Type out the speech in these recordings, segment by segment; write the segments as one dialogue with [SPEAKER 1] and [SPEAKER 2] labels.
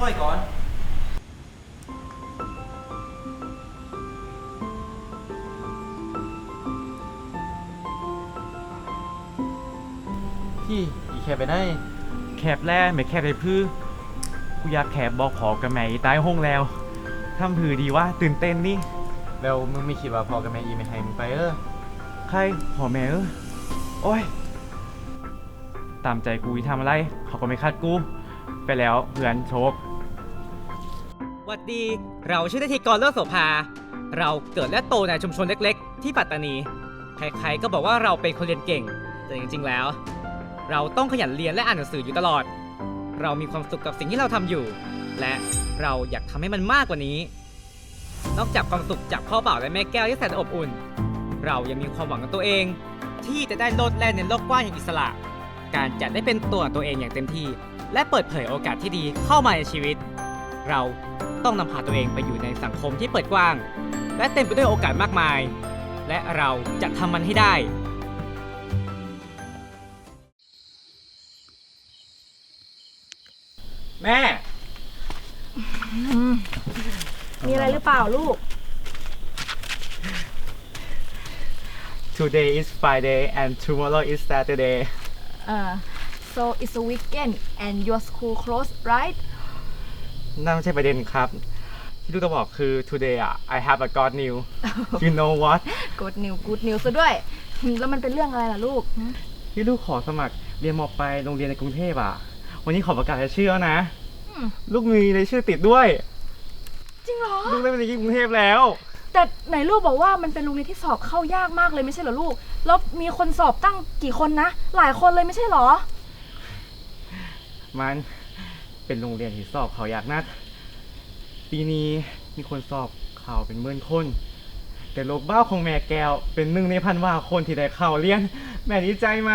[SPEAKER 1] ค่อยก่อน
[SPEAKER 2] พี่อีแคบไปได้
[SPEAKER 3] แคบแร่ไม่แคบเลยพื้อกูอยากแคบบอกพอกับแม่อีตายห้องแล้วทำผือดีว่าตื่นเต้นนี่
[SPEAKER 2] แล้วมึงไม่คิดว่าพอกับแม่อีไม่ให้มึงไปเออ
[SPEAKER 3] ใครพอแม่เออโอ้ย ตามใจกูอีทำอะไร เขาก็ไม่คัดกู ไปแล้วเพื่อนโชค
[SPEAKER 4] หวั ดี เราชื่อนาทีกรเลิศโสภา เราเกิดและโตในชุมชนเล็กๆ ที่ปัตตานี ใครๆก็บอกว่าเราเป็นคนเรียนเก่ง แต่จริงๆแล้ว เราต้องขยันเรียนและอ่านหนังสืออยู่ตลอด เรามีความสุขกับสิ่งที่เราทำอยู่ และเราอยากทำให้มันมากกว่านี้ นอกจากความสุขจากพ่อบ่าวและแม่แก้วที่แสนอบอุ่น เรายังมีความหวังกับตัวเอง ที่จะได้โลดแล่นในโลกกว้างอย่างอิสระ การจะได้เป็นตัวตัวเองอย่างเต็มที่ และเปิดเผยโอกาสที่ดีเข้ามาในชีวิต เราต้องนำพาตัวเองไปอยู่ในสังคมที่เปิดกว้าง และเต็มไปด้วยโอกาสมากมาย และเราจะทำมันให้ได้
[SPEAKER 3] แม่
[SPEAKER 5] มีอะไรหรือเปล่าลูก
[SPEAKER 3] today is Friday and tomorrow is Saturday
[SPEAKER 5] เอ่อ so it's a weekend and your school closed right
[SPEAKER 3] นั่นไม่ใช่ประเด็นครับ ที่ลูกจะบอกคือ today อะ I have a god news you know what
[SPEAKER 5] good news good news ซะด้วยอืมแล้วมันเป็นเรื่องอะไรล่ะลูกหืม
[SPEAKER 3] ที่ลูกขอสมัครเรียนมปลายโรงเรียนในกรุงเทพอะ วันนี้ขอประกาศรายชื่อแล้วนะ
[SPEAKER 5] อืม
[SPEAKER 3] ลูกมีรายชื่อติดด้วย
[SPEAKER 5] จริงเหรอ
[SPEAKER 3] ลูกได้ไปเรียนที่กรุงเทพแล้ว
[SPEAKER 5] แต่ไหนลูกบอกว่ามันเป็นโรงเรียนที่สอบเข้ายากมากเลยไม่ใช่เหรอลูก แล้วมีคนสอบตั้งกี่คนนะ หลายคนเลยไม่ใช่เหรอ
[SPEAKER 3] มัน เป็นโรงเรียนที่สอบเขาอยากนัดปีนี้มีคนสอบเขาเป็นหมื่นคน แต่โลกบ้าของแม่แก้ว เป็นหนึ่งในพันว่าคนที่ได้เข้าเรียน แม่ดีใจไหม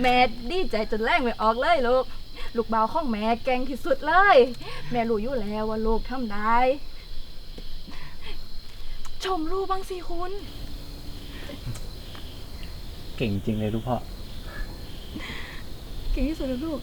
[SPEAKER 5] แม่ดีใจจนแรงไม่ออกเลยลูก ลูกเบาวของแม่เก่งที่สุดเลย แม่รู้อยู่แล้วว่าลูกทำได้ ชมลูกบ้างสิคุณ
[SPEAKER 3] เก่งจริงเลยลูกพ่อ
[SPEAKER 5] เก่งที่สุดแล้วลูก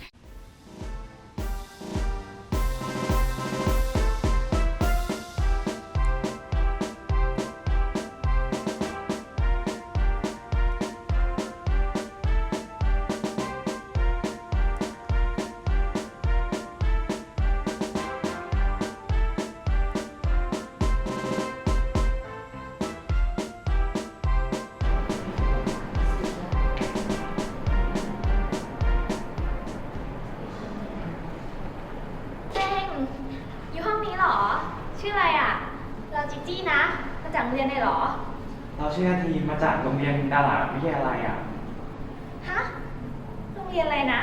[SPEAKER 6] เรียนอะไรนะ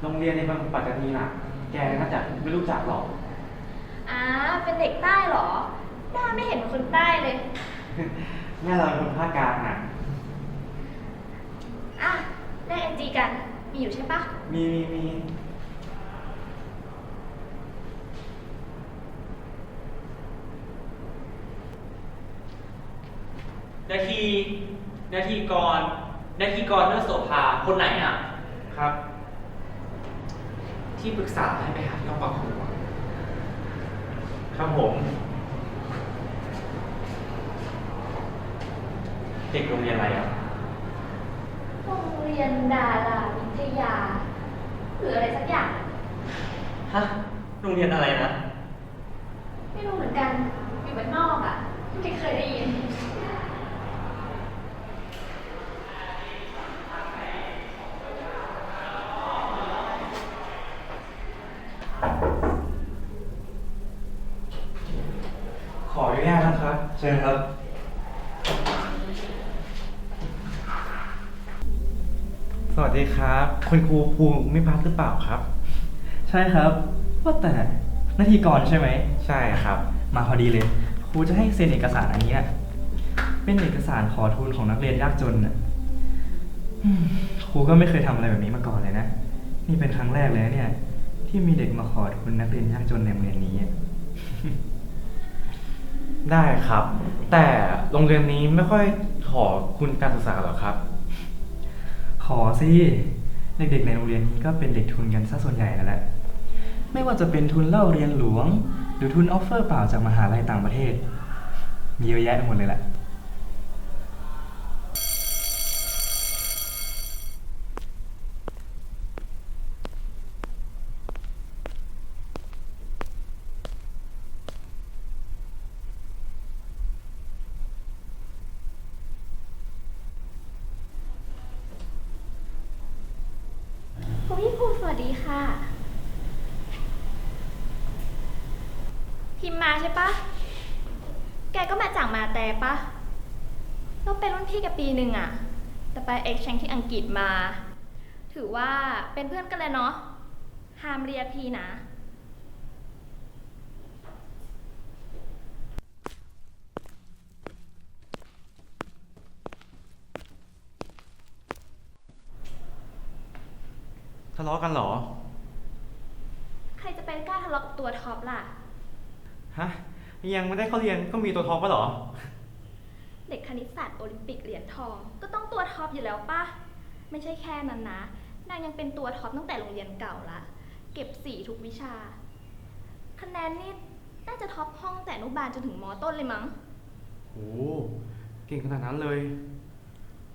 [SPEAKER 3] โรงเรียนในบางปัตตานีน่ะ แกน่าจะไม่รู้จักหรอก
[SPEAKER 6] อ่าเป็นเด็กใต้เหรอหน้าไม่เห็นเหมือนคนใต้เลย
[SPEAKER 3] แม่เราเป็นคนภาคกลางน่ะ
[SPEAKER 6] อะได้เอ็นจีกัน มีอยู่ใช่ปะ
[SPEAKER 3] มีมีมี
[SPEAKER 1] นาที นาทีกรนาทีกรเลือดโสภาคนไหนอะ
[SPEAKER 3] ครับ
[SPEAKER 1] ที่ปรึกษาให้ไปหาที่ห้องปรับครูอะ
[SPEAKER 3] ครับผม เด็กโรงเรียนอะไรอะ
[SPEAKER 6] โรงเรียนดาราวิทยา หรืออะไรสักอย่าง
[SPEAKER 1] ฮะ โรงเรียนอะไรนะ
[SPEAKER 6] ไม่รู้เหมือนกัน อยู่บ้านนอกอะ ไม่เคยได้ยิน
[SPEAKER 3] ขออนุญาตนะครับ เชิญครับ สวัสดีครับ คุณครูภูมิพัฒน์หรือเปล่าครับ
[SPEAKER 7] ใช่ครับ ว่าแต่หนาทีก่อนใช่ไหม
[SPEAKER 3] ใช่ครับ
[SPEAKER 7] มาพอดีเลย ครูจะให้เซ็นเอกสารอันเนี้ยเป็นเอกสารขอทุนของนักเรียนยากจนน่ะอืมครูก็ไม่เคยทำอะไรแบบนี้มาก่อนเลยนะ นี่เป็นครั้งแรกเลยนะเนี่ย ที่มีเด็กมาขอทุนนักเรียนยากจนในโรงเรียนนี้อะ
[SPEAKER 3] ได้ครับ แต่โรงเรียนนี้ไม่ค่อยขอคุณการศึกษาหรอครับ
[SPEAKER 7] ขอสิ เด็กๆในโรงเรียนนี้ก็เป็นเด็กทุนกันซะส่วนใหญ่นั่นแหละ ไม่ว่าจะเป็นทุนเล่าเรียนหลวง หรือทุนออฟเฟอร์เปล่าจากมหาลัยต่างประเทศ มีเยอะแยะไปหมดเลยแหละ
[SPEAKER 6] คุณพี่ภูมิสวัสดีค่ะ พิมพ์มาใช่ปะ แกก็มาจากมาแต่ปะเราเป็นรุ่นพี่กับปีหนึ่งอะแต่ไปเอ็กชงที่อังกฤษมา ถือว่าเป็นเพื่อนกันเลยเนาะห้ามเรียกพี่นะ
[SPEAKER 3] ทะเลาะกันเหรอ
[SPEAKER 6] ใครจะไปกล้าทะเลาะกับตัวท็อปล่ะ
[SPEAKER 3] ฮะ ยังไม่ได้เข้าเรียนก็มีตัวท็อปปะเหรอ
[SPEAKER 6] เด็กคณิตศาสตร์โอลิมปิกเหรียญทอง ก็ต้องตัวท็อปอยู่แล้วปะไม่ใช่แค่นั้นนะ นางยังเป็นตัวท็อปตั้งแต่โรงเรียนเก่าละ เก็บสี่ทุกวิชา คะแนนนี่น่าจะท็อปห้องแต่อนุบาลจนถึงมอต้นเลยมั้ง
[SPEAKER 3] โอ้เก่งขนาดนั้นเลย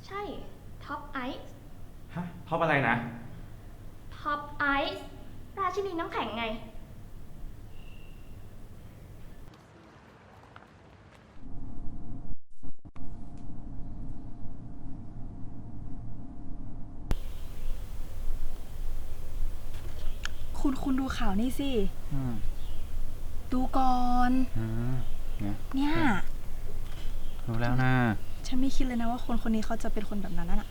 [SPEAKER 6] ใช่ ท็อปไอซ์
[SPEAKER 3] ฮะท็อปอะไรนะ
[SPEAKER 6] ท็อปไอซ์ ราชินีน้ำแข็งไง
[SPEAKER 5] คุณคุณดูข่าวนี่สิ
[SPEAKER 2] อืม
[SPEAKER 5] ดูก่อน
[SPEAKER 2] อืมเนี่ย
[SPEAKER 5] เนี่ย
[SPEAKER 2] รู้แล้วนะ
[SPEAKER 5] ฉันไม่คิดเลยนะว่าคนคนนี้เขาจะเป็นคนแบบนั้นน่ะ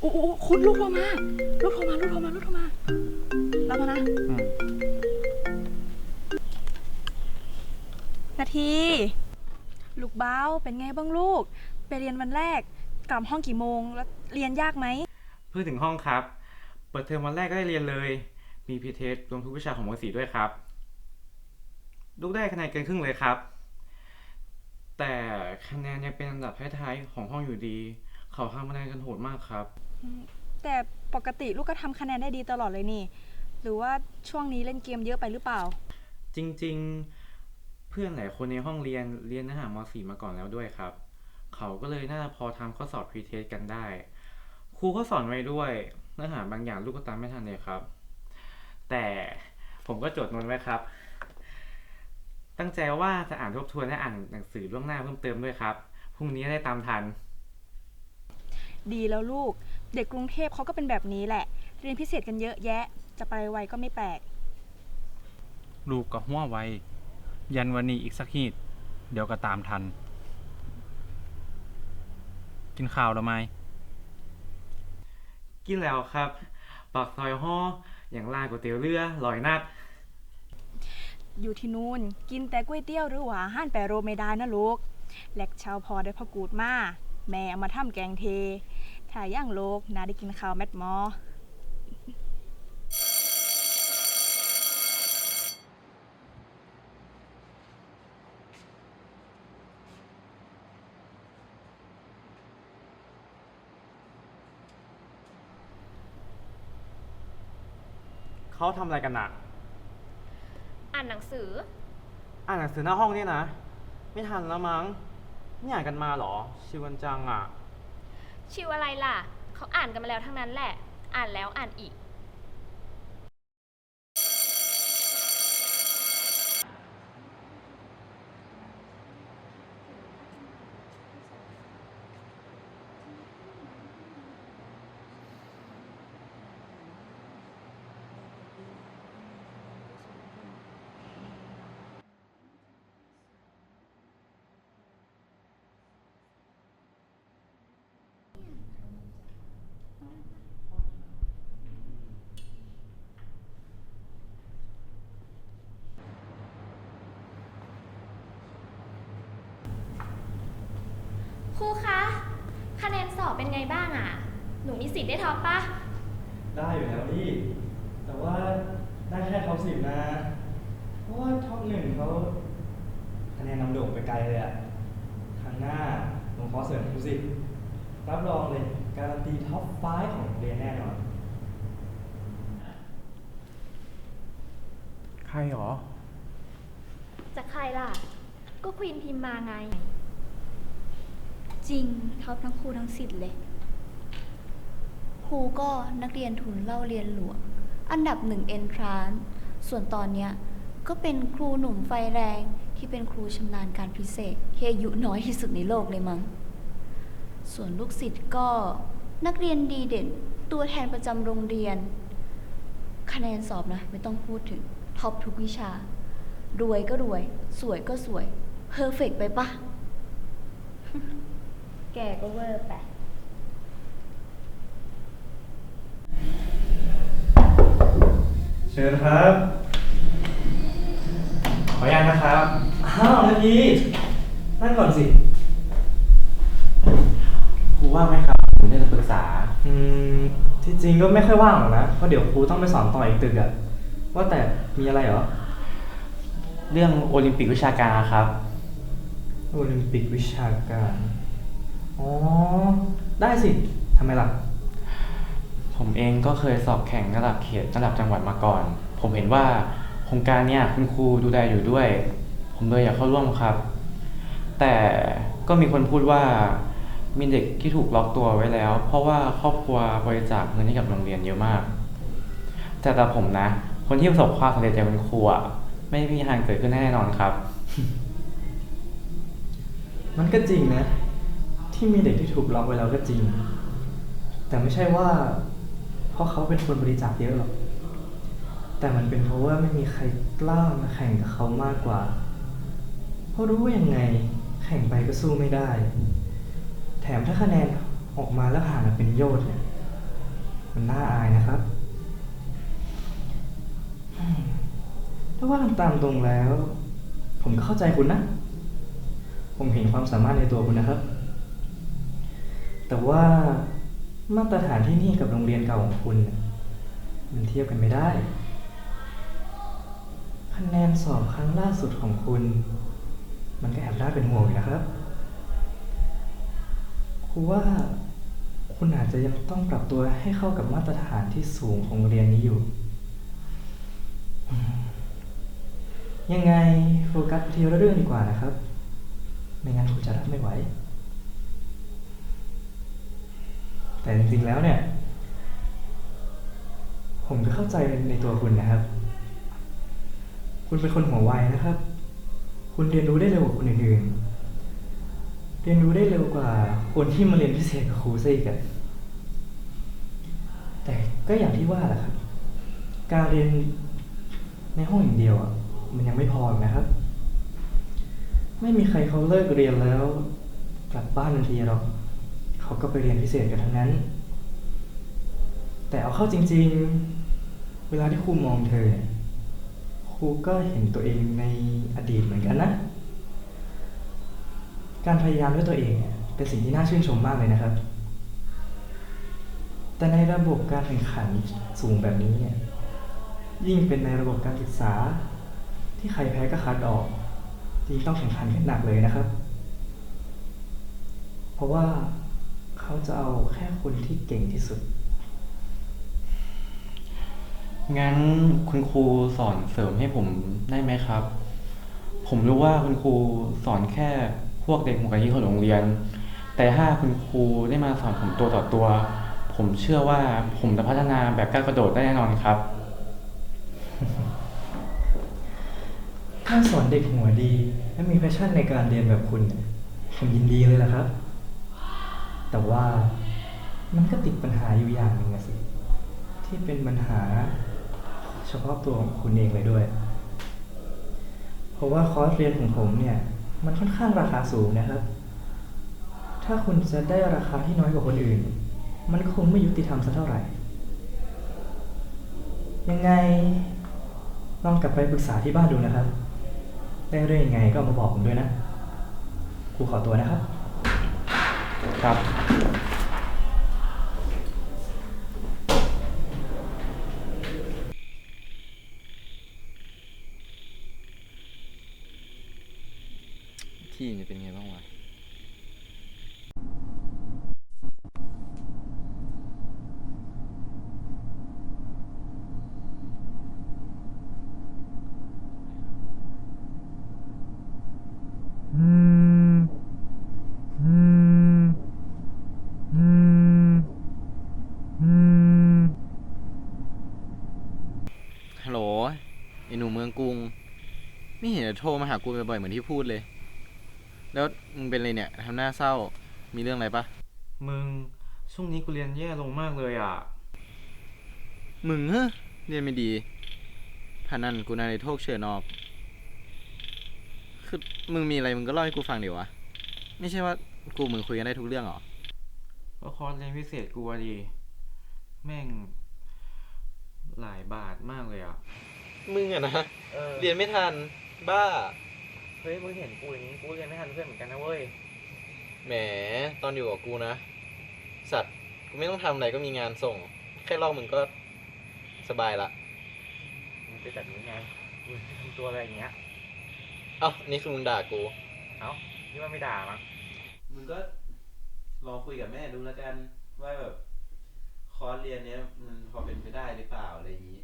[SPEAKER 5] โอ้โหคุณลูกโทรมาลูกโทรมาลูกโทรมาลูกโทรมารับมานะ
[SPEAKER 2] อืม
[SPEAKER 5] นาที ลูกเบ้าเป็นไงบ้างลูก ไปเรียนวันแรก กลับห้องกี่โมง แล้วเรียนยากไหม
[SPEAKER 3] เพิ่งถึงห้องครับ เปิดเทอมวันแรกก็ได้เรียนเลย มีพีเทสรวมทุกวิชาของม .4 ด้วยครับ ลูกได้คะแนนเกินครึ่งเลยครับ แต่คะแนนยังเป็นอันดับท้ายๆของห้องอยู่ดี เขาทำคะแนนกันโหดมากครับ
[SPEAKER 5] แต่ปกติลูกก็ทำคะแนนได้ดีตลอดเลยนี่ หรือว่าช่วงนี้เล่นเกมเยอะไปหรือเปล่า
[SPEAKER 3] จริงๆ เพื่อนหลายคนในห้องเรียนเรียนเนื้อหามสี่มาก่อนแล้วด้วยครับ เขาก็เลยน่าจะพอทำข้อสอบพรีเทสกันได้ ครูก็สอนไว้ด้วยเนื้อหาบางอย่างลูกก็ตามไม่ทันเลยครับ แต่ผมก็จดโน้ตไว้ครับ ตั้งใจว่าจะอ่านทบทวนและอ่านหนังสือล่วงหน้าเพิ่มเติมด้วยครับพรุ่งนี้ได้ตามทัน
[SPEAKER 5] ดีแล้วลูก เด็กกรุงเทพเขาก็เป็นแบบนี้แหละ เรียนพิเศษกันเยอะแยะ จะไปไวก็ไม่แปลก
[SPEAKER 2] ลูกก็หัวไว ยันวันนี้อีกสักฮีดเดี๋ยวก็ตามทัน กินข้าวแล้วไหม
[SPEAKER 3] กินแล้วครับ ปากซอยห่ออย่างลานก๋วยเตี๋ยวเรือลอยนัด
[SPEAKER 5] อยู่ที่นู่นกินแต่ก๋วยเตี๋ยวหรือว่าอาห้านแปรโรไม่ได้นะลูกแหลกเชาวพอได้พอกูดมาแม่เอามาทำแกงเท ถ้าย่างโลกนาได้กินข้าวแมดหมอ
[SPEAKER 3] ทำอะไรกันน่ะ
[SPEAKER 6] อ่านหนังสือ
[SPEAKER 3] อ่านหนังสือหน้าห้องเนี่ยนะ ไม่ทันแล้วมั้งไม่อ่านกันมาเหรอ ชิวันจังอะ
[SPEAKER 6] ชิวอะไรล่ะ เขาอ่านกันมาแล้วทั้งนั้นแหละ อ่านแล้วอ่านอีก ครูคะ คะแนนสอบเป็นไงบ้างอะหนูมีสิทธิ์ได้ท็อปปะ
[SPEAKER 7] ได้อยู่แล้วพี่ แต่ว่าได้แค่ท็อปสิบนะ เพราะว่าท็อปหนึ่งเขาคะแนนนำโด่งไปไกลเลยอะงหน้าลงคอร์สเสริมครูสิ รับรองเลย การันตีท็อปไฟของโรงเรียนแน่นอน
[SPEAKER 2] ใครหรอ
[SPEAKER 6] จะใครล่ะ ก็ควีนพิมพ์มาไง
[SPEAKER 8] จริงท็อปทั้งครูทั้งสิทธิ์เลย ครูก็นักเรียนทุนเล่าเรียนหลวง อันดับหนึ่งเอนทรานส่วนตอนเนี้ยก็เป็นครูหนุ่มไฟแรงที่เป็นครูชำนาญการพิเศษที่อายุน้อยที่สุดในโลกเลยมั้ง ส่วนลูกศิษย์ก็นักเรียนดีเด่นตัวแทนประจำโรงเรียน คะแนนสอบนะไม่ต้องพูดถึงท็อปทุกวิชา รวยก็รวย สวยก็สวยเพอร์เฟกไปปะ แกก็เวอร์ไป
[SPEAKER 7] เชิญครับ ขออนุญาตนะครับ อ้าวนาทีนั่งก่อนสิ
[SPEAKER 3] ครูว่างไหมครับผมจะปรึกษา
[SPEAKER 7] อืมที่จริงก็ไม่ค่อยว่างหรอกนะเพราะเดี๋ยวครูต้องไปสอนต่ออีกตึกอะว่าแต่มีอะไรเหรอ
[SPEAKER 3] เรื่องโอลิมปิกวิชาการครับ
[SPEAKER 7] โอลิมปิกวิชาการ อ๋อ ได้สิทำไมล่ะ
[SPEAKER 3] ผมเองก็เคยสอบแข่งระดับเขตระดับจังหวัดมาก่อน ผมเห็นว่าโครงการเนี้ยคุณครูดูแลอยู่ด้วย ผมเลยอยากเข้าร่วมครับ แต่ก็มีคนพูดว่ามีเด็กที่ถูกล็อกตัวไว้แล้ว เพราะว่าครอบครัวบริจาคเงินให้กับโรงเรียนเยอะมาก แต่แต่ผมนะ คนที่ประสบความสำเร็จจากคุณครูอะไม่มีทางเกิดขึ้นแน่นอนครับ
[SPEAKER 7] มันก็จริงนะ ที่มีเด็กที่ถูกล็อกไว้แล้วก็จริง แต่ไม่ใช่ว่า เพราะเขาเป็นคนบริจาคเยอะหรอก แต่มันเป็นเพราะว่าไม่มีใครกล้ามาแข่งกับเขามากกว่า เพราะรู้ว่ายังไงแข่งไปก็สู้ไม่ได้ แถมถ้าคะแนนออกมาแล้วห่างกันเป็นโยชน์เนี่ย มันน่าอายนะครับถ้าว่ากันตามตรงแล้ว ผมก็เข้าใจคุณนะ ผมเห็นความสามารถในตัวคุณนะครับ แต่ว่ามาตรฐานที่นี่กับโรงเรียนเก่าของคุณ มันเทียบกันไม่ได้ คะแนนสอบครั้งล่าสุดของคุณ มันก็แอบน่าเป็นห่วงอยู่นะครับครูว่าคุณอาจจะยังต้องปรับตัวให้เข้ากับมาตรฐานที่สูงของโรงเรียนนี้อยู่ ยังไงโฟกัสไปทีละเรื่องดีกว่านะครับ ไม่งั้นคุณจะรับไม่ไหว แต่จริงๆแล้วเนี่ย ผมก็เข้าใจในตัวคุณนะครับ คุณเป็นคนหัวไวนะครับ คุณเรียนรู้ได้เร็วกว่าคนอื่นๆ เรียนรู้ได้เร็วกว่าคนที่มาเรียนพิเศษกับครูซะอีกอะแต่ก็อย่างที่ว่าแหละครับ การเรียนในห้องอย่างเดียวอะมันยังไม่พอนะครับ ไม่มีใครเขาเลิกเรียนแล้ว กลับบ้านทันทีหรอก เขาก็ไปเรียนพิเศษกันทั้งนั้น แต่เอาเข้าจริง ๆ เวลาที่ครูมองเธอ ครูก็เห็นตัวเองในอดีตเหมือนกันนะ การพยายามด้วยตัวเองเป็นสิ่งที่น่าชื่นชมมากเลยนะครับ แต่ในระบบการแข่งขันสูงแบบนี้เนี่ยยิ่งเป็นในระบบการศึกษา ที่ใครแพ้ก็คัดออกยิ่งต้องแข่งขันกันหนักเลยนะครับ เพราะว่า เขาจะเอาแค่คนที่เก่งที่สุด
[SPEAKER 3] งั้นคุณครูสอนเสริมให้ผมได้ไหมครับ ผมรู้ว่าคุณครูสอนแค่พวกเด็กหัวกะทิของโรงเรียน แต่ถ้าคุณครูได้มาสอนผมตัวต่อตัว ผมเชื่อว่าผมจะพัฒนาแบบก้าวกระโดดได้แน่นอนครับ
[SPEAKER 7] ถ้าสอนเด็กหัวดี และมีแพชชั่นในการเรียนแบบคุณเนี่ยผมยินดีเลยละครับ แต่ว่ามันก็ติดปัญหาอยู่อย่างหนึ่งอะสิ ที่เป็นปัญหาเฉพาะตัวของคุณเองเลยด้วย เพราะว่าคอร์สเรียนของผมเนี่ย มันค่อนข้างราคาสูงนะครับ ถ้าคุณจะได้ราคาที่น้อยกว่าคนอื่น มันก็คงไม่ยุติธรรมสักเท่าไหร่ ยังไงลองกลับไปปรึกษาที่บ้านดูนะครับ ได้เรื่องยังไงก็มาบอกผมด้วยนะ ครูขอตัวนะครับ
[SPEAKER 3] ครับ ที่จะเป็นไงบ้างวะ
[SPEAKER 9] ฮัลโหลไอหนูเมืองกรุง ไม่เห็นจะโทรมาหา กูบ่อยๆเหมือนที่พูดเลย แล้วมึงเป็นอะไรเนี่ยทำหน้าเศร้ามีเรื่องอะไรปะ
[SPEAKER 3] มึงช่วงนี้กูเรียนแย่ลงมากเลยอะ
[SPEAKER 9] มึงเฮ้อเรียนไม่ดีพานันกูนายโทษเชิญออกคือมึงมีอะไรมึงก็เล่าให้กูฟังเดี๋ยววะไม่ใช่ว่ากูมึงคุยกันได้ทุกเรื่องหรอ
[SPEAKER 3] ก็คอร์สเรียนพิเศษกูอะดี แม่ง หลายบาทมากเลยอะ
[SPEAKER 9] มึงอะนะ
[SPEAKER 3] เออ
[SPEAKER 9] เรียนไม่ทัน บ้า
[SPEAKER 3] เฮ้ยมึงเห็นกูอย่างนี้กูเรียนไม่ทันเพื่อนเหมือนกันนะเว้ย
[SPEAKER 9] แหม ตอนอยู่กับกูนะ สัตว์ กูไม่ต้องทำอะไรก็มีงานส่ง แค่ลอกมึงก็สบายละ
[SPEAKER 3] มึงไปจัดนี้ไงมึงทำตัวอะไรอย่างเงี้ย
[SPEAKER 9] เอ้า นี่คือมึงด่ากู
[SPEAKER 3] เอ้านี่ว่าไม่ด่ามั้ง
[SPEAKER 9] มึงก็ลองคุยกับแม่ดูแล้วกัน ว่าแบบคอร์สเรียนเนี้ยมันพอเป็นไปได้หรือเปล่าอะไรอย่างนี้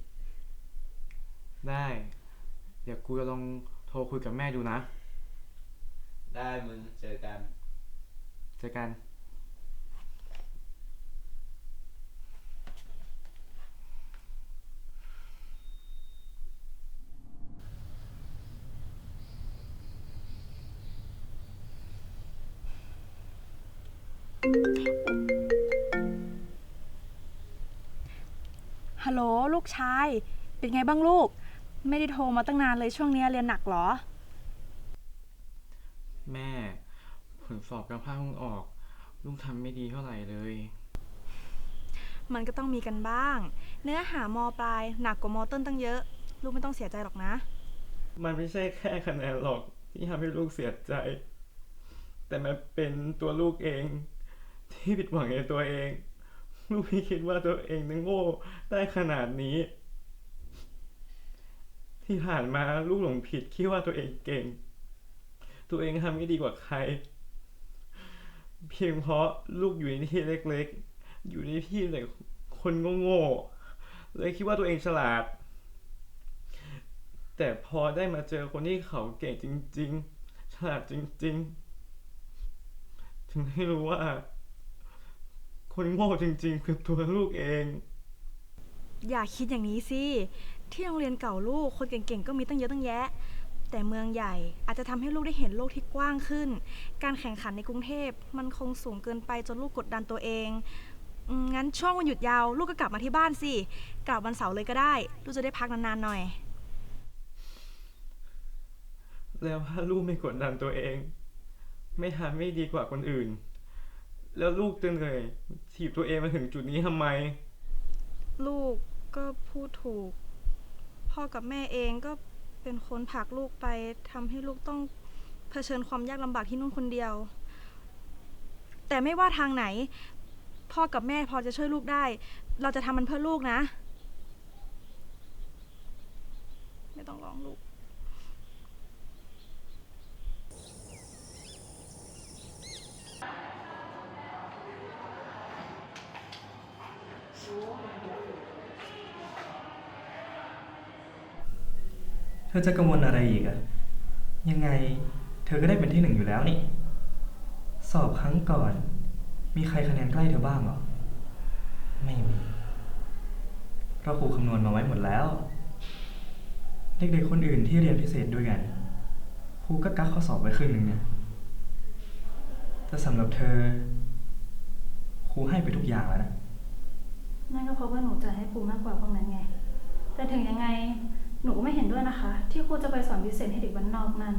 [SPEAKER 3] ได้ เดี๋ยวกูจะลอง โทรคุยกับแม่ดูนะ
[SPEAKER 9] ได้มึงเจอกัน
[SPEAKER 3] เจอกัน
[SPEAKER 5] ฮัลโหลลูกชาย เป็นไงบ้างลูก ไม่ได้โทรมาตั้งนานเลยช่วงเนี้ยเรียนหนักเหรอ
[SPEAKER 3] แม่ ผลสอบกำพร้าเพิ่งออก ลูกทำไม่ดีเท่าไหร่เลย
[SPEAKER 5] มันก็ต้องมีกันบ้าง เนื้อหามปลายหนักกว่ามต้นตั้งเยอะ ลูกไม่ต้องเสียใจหรอกนะ
[SPEAKER 3] มันไม่ใช่แค่คะแนนหรอกที่ทำให้ลูกเสียใจ แต่มันเป็นตัวลูกเอง ที่ผิดหวังในตัวเอง ลูกพี่คิดว่าตัวเองนั้นโง่ได้ขนาดนี้ ที่ผ่านมาลูกหลงผิดคิดว่าตัวเองเก่ง ตัวเองทำไม่ดีกว่าใคร เพียงเพราะลูกอยู่ในที่เล็กๆ อยู่ในที่แต่คนโง่ๆเลยคิดว่าตัวเองฉลาด แต่พอได้มาเจอคนที่เขาเก่งจริง ๆ ฉลาดจริง ๆ ถึงได้รู้ว่า คนโง่จริง ๆ คือตัวลูกเอง
[SPEAKER 5] อย่าคิดอย่างนี้สิ ที่โรงเรียนเก่าลูกคนเก่งๆ ก็มีตั้งเยอะตั้งแยะ แต่เมืองใหญ่อาจจะทำให้ลูกได้เห็นโลกที่กว้างขึ้น การแข่งขันในกรุงเทพมันคงสูงเกินไปจนลูกกดดันตัวเองอืมงั้นช่วงวันหยุดยาวลูกก็กลับมาที่บ้านสิ กลับวันเสาร์เลยก็ได้ ลูกจะได้พักนานๆหน่อย
[SPEAKER 3] แล้วถ้าลูกไม่กดดันตัวเอง ไม่ทำไม่ดีกว่าคนอื่น แล้วลูกจะเหนื่อยถีบตัวเองมาถึงจุดนี้ทำไม
[SPEAKER 5] ลูกก็พูดถูก พ่อกับแม่เองก็เป็นคนผลักลูกไปทำให้ลูกต้องเผชิญความยากลำบากที่นู่นคนเดียว แต่ไม่ว่าทางไหน พ่อกับแม่พอจะช่วยลูกได้ เราจะทำมันเพื่อลูกนะ ไม่ต้องร้องลูก
[SPEAKER 7] เธอจะกังวลอะไรอีกอะยังไง เธอก็ได้เป็นที่หนึ่งอยู่แล้วนี่ สอบครั้งก่อน มีใครคะแนนใกล้เธอบ้างหรอ ไม่มีเราครูคำนวณมาไว้หมดแล้ว เด็กๆคนอื่นที่เรียนพิเศษด้วยกัน ครูก็กักข้อสอบไว้ครึ่งหนึ่งเนี่ยแต่สำหรับเธอ ครูให้ไปทุกอย่างแล้วนะ
[SPEAKER 10] นั่นก็เพราะว่าหนูจะให้ครูมากกว่าพวกนั้นไง แต่ถึงยังไง หนูก็ไม่เห็นด้วยนะคะ ที่ครูจะไปสอนพิเศษให้เด็กบ้านนอกนั่น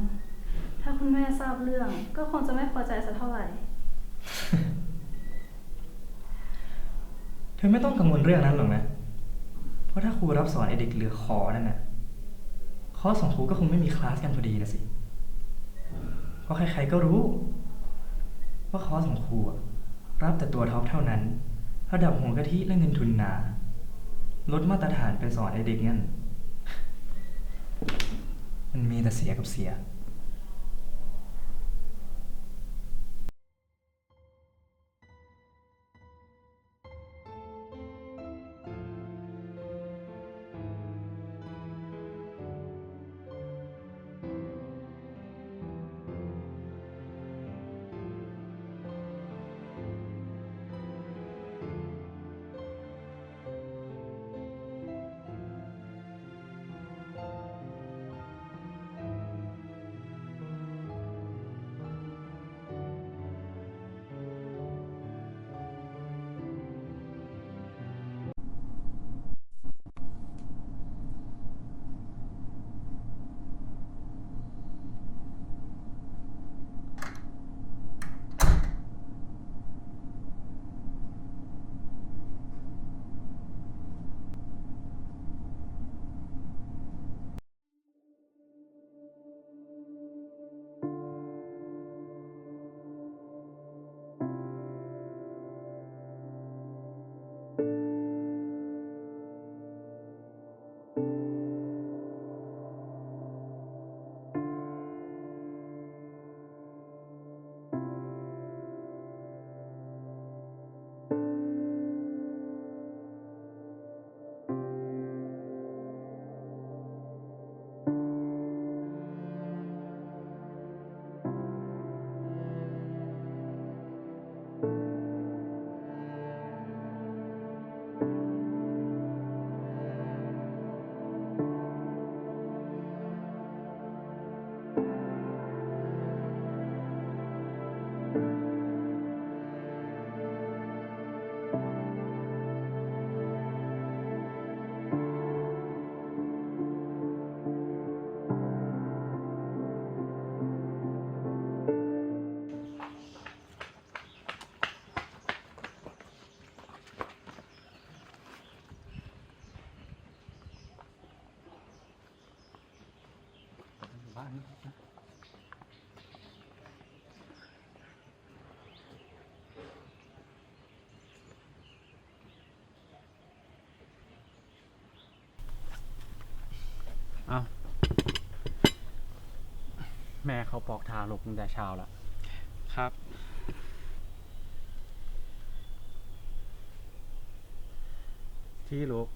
[SPEAKER 10] ถ้าคุณแม่ทราบเรื่อง ก็คงจะไม่พอใจสักเท่าไหร่
[SPEAKER 7] เธอไม่ต้องกังวลเรื่องนั้นหรอกนะ เพราะถ้าครูรับสอนไอเด็กเหลือขอนั่นน่ะคอร์สของครูก็คงไม่มีคลาสกันพอดีนะสิ เพราะใครๆก็รู้ ว่าคอร์สของครูอะรับแต่ตัวท็อปเท่านั้น ระดับหัวกะทิและเงินทุนหนา ลดมาตรฐานไปสอนไอเด็กงั้น มันมีแต่เสียกับเสีย
[SPEAKER 2] แม่เขาปอกทาลูกตั้งแต่เช้าละ
[SPEAKER 3] ครับ
[SPEAKER 2] ที่ลูก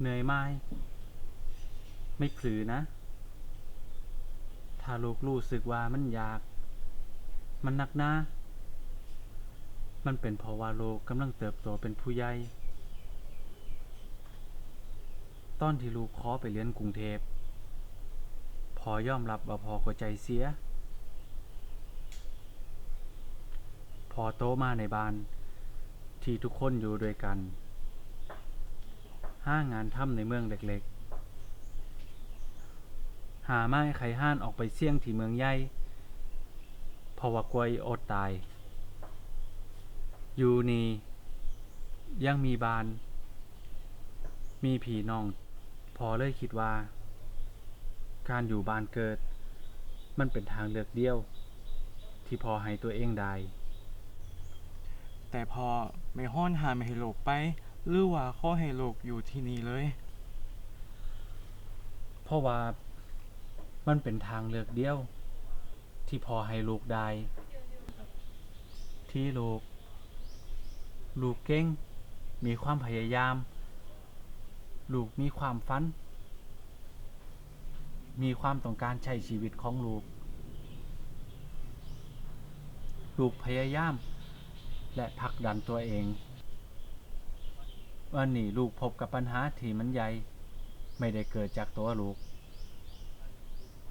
[SPEAKER 2] เหนื่อยไหมไม่พลือนะ ถ้าลูกรู้สึกว่ามันยาก มันหนักหน้ามันเป็นเพราะว่าลูกกำลังเติบโตเป็นผู้ใหญ่ตอนที่ลูกขอไปเรียนกรุงเทพ พอยอมรับว่าพอก็ใจเสีย พอโตมาในบ้าน ที่ทุกคนอยู่ด้วยกัน ห้างานทำในเมืองเล็กๆ หาไม้ไขห้านออกไปเสี่ยงที่เมืองใหญ่พราะว่ากลัวอดตาย อยู่นี่ยังมีบ้าน มีผีน้อง พอเลยคิดว่า การอยู่บ้านเกิด มันเป็นทางเลือกเดียว ที่พอให้ตัวเองได้
[SPEAKER 3] แต่พอไม่ห้อนหาไม่ให้โลกไป หรือว่าข้อให้โลกอยู่ที่นี่เลย
[SPEAKER 2] เพราะว่ามันเป็นทางเลือกเดียว ที่พอให้ลูกได้ ที่ลูก ลูกเก่ง มีความพยายาม ลูกมีความฝัน มีความต้องการใช้ชีวิตของลูก ลูกพยายาม และผลักดันตัวเองวันนี้ลูกพบกับปัญหาที่มันใหญ่ไม่ได้เกิดจากตัวลูก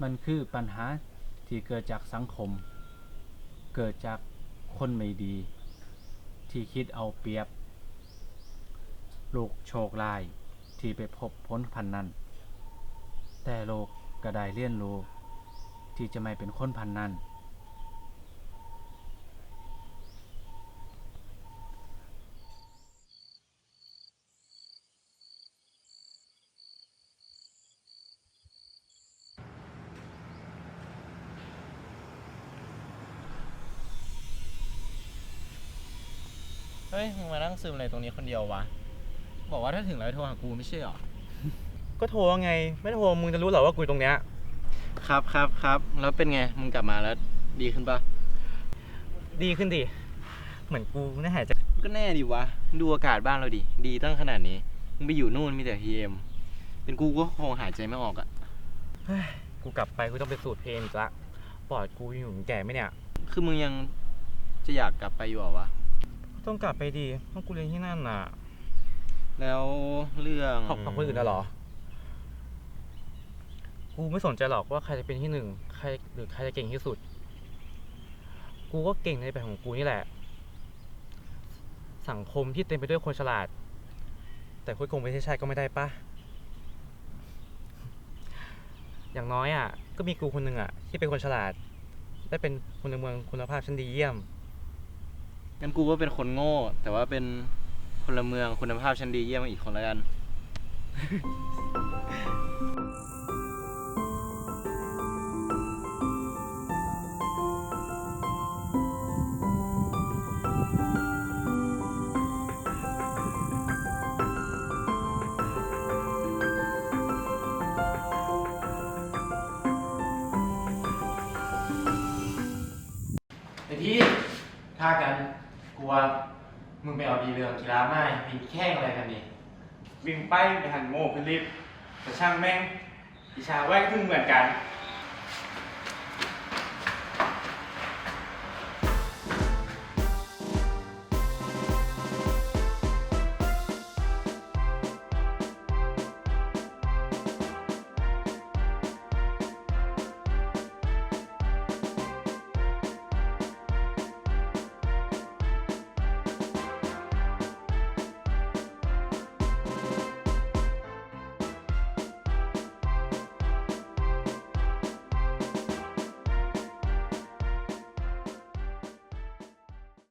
[SPEAKER 2] มันคือปัญหาที่เกิดจากสังคม เกิดจากคนไม่ดี ที่คิดเอาเปรียบ ลูกโชคลายที่ไปพบพ้นพันนั้น แต่ลูก ก็ได้เรียนรู้ ที่จะไม่เป็นคนพันนั้น
[SPEAKER 9] เฮ้ย มึงมานั่งซึมอะไรตรงนี้คนเดียววะ บอกว่าถ้าถึงแล้วโทรหากูไม่ใช่เหรอ
[SPEAKER 3] ก็โทรไง ไม่โทรมึงจะรู้เหรอว่ากูอยู่ตรงเนี้ย
[SPEAKER 9] ครับครับครับแล้วเป็นไงมึงกลับมาแล้วดีขึ้นปะ
[SPEAKER 3] ดีขึ้นดิเหมือนกูน่าหายใจ
[SPEAKER 9] ก็แน่ดิวะดูอากาศบ้านเราดิดีตั้งขนาดนี้มึงไปอยู่นู่นมีแต่ PM เป็นกูก็คงหายใจไม่ออกอะ
[SPEAKER 3] กูกลับไปกูต้องไปสูตรเพลงอีกละปอดกูอยู่ถึงแก่ไหมเนี่ย
[SPEAKER 9] คือมึงยังจะอยากกลับไปอยู่เหรอวะ
[SPEAKER 3] ต้องกลับไปดีต้องกูเรียนที่นั่นน่ะ
[SPEAKER 9] แล้วเรื่อง
[SPEAKER 3] ของของคนอื่นน่ะเหรอ กูไม่สนใจหรอกว่าใครจะเป็นที่หนึ่งใครหรือใครจะเก่งที่สุด กูก็เก่งในแบบของกูนี่แหละ สังคมที่เต็มไปด้วยคนฉลาด แต่คนโกงไม่ใช่ใช่ก็ไม่ได้ปะอย่างน้อยอะก็มีกูคนหนึ่งอะ ที่เป็นคนฉลาด ได้เป็นคนในเมืองคุณภาพชั้นดีเยี่ยม
[SPEAKER 9] งั้นกูก็เป็นคนโง่ แต่ว่าเป็นพลเมืองคุณภาพชั้นดีเยี่ยมอีกคนละกัน
[SPEAKER 11] ไอที่ท่ากันกลัวมึงไปเอาดีเรื่องกีฬาไม่มีแข่งอะไรกันนี่
[SPEAKER 3] วิ่งไปไปหันโม่ขึ้นลิฟต์แต่ช่างแม่งอิชาแว่งพึ่งเหมือนกัน